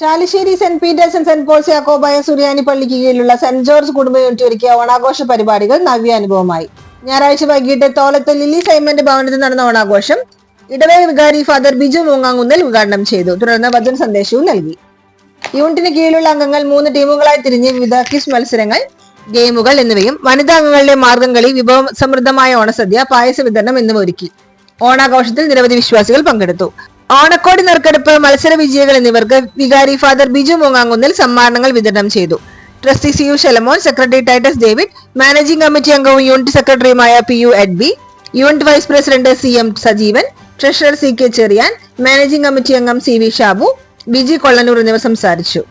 Chalissery saint Peter's and saint Paul's Yakobaya Suriyani പള്ളിക്ക് കീഴിലുള്ള saint George കുടുംബ unit ഒരുക്കിയ ഓണാഘോഷ പരിപാടികൾ നവ്യാനുഭവമായി ഞായറാഴ്ച വൈകിട്ട് തോലത്ത് ലില്ലി സൈമന്റ് ഭവനത്തിൽ നടന്ന ഓണാഘോഷം ഇടവക വികാരി ഫാദർ ബിജു മൂങ്ങാങ്കുന്നൽ ഉദ്ഘാടനം ചെയ്തു. തുടർന്ന് വചന സന്ദേശവും നൽകി. യൂണിറ്റിന് കീഴിലുള്ള അംഗങ്ങൾ മൂന്ന് ടീമുകളായി തിരിഞ്ഞ് വിവിധ ക്വിസ് മത്സരങ്ങൾ ഗെയിമുകൾ എന്നിവയും വനിതാ അംഗങ്ങളുടെ മാർഗംകളി വിഭവ സമൃദ്ധമായ ഓണസദ്യ പായസ വിതരണം എന്നിവ ഒരുക്കി. ഓണാഘോഷത്തിൽ നിരവധി വിശ്വാസികൾ പങ്കെടുത്തു. ഓണക്കോടി നറുക്കെടുപ്പ് മത്സര വിജയികൾ എന്നിവർക്ക് വികാരി ഫാദർ ബിജു മൂങ്ങാങ്കുന്നിൽ സമ്മാനങ്ങൾ വിതരണം ചെയ്തു. Trustee C U Shalamon secretary Titus David managing committee അംഗവും യൂണിറ്റ് സെക്രട്ടറിയുമായ P U Edby unit vice president C M Sajeevan treasurer C K Cheriyan managing committee അംഗം സി വി ഷാബു ബിജി കൊള്ളനൂർ എന്നിവർ സംസാരിച്ചു.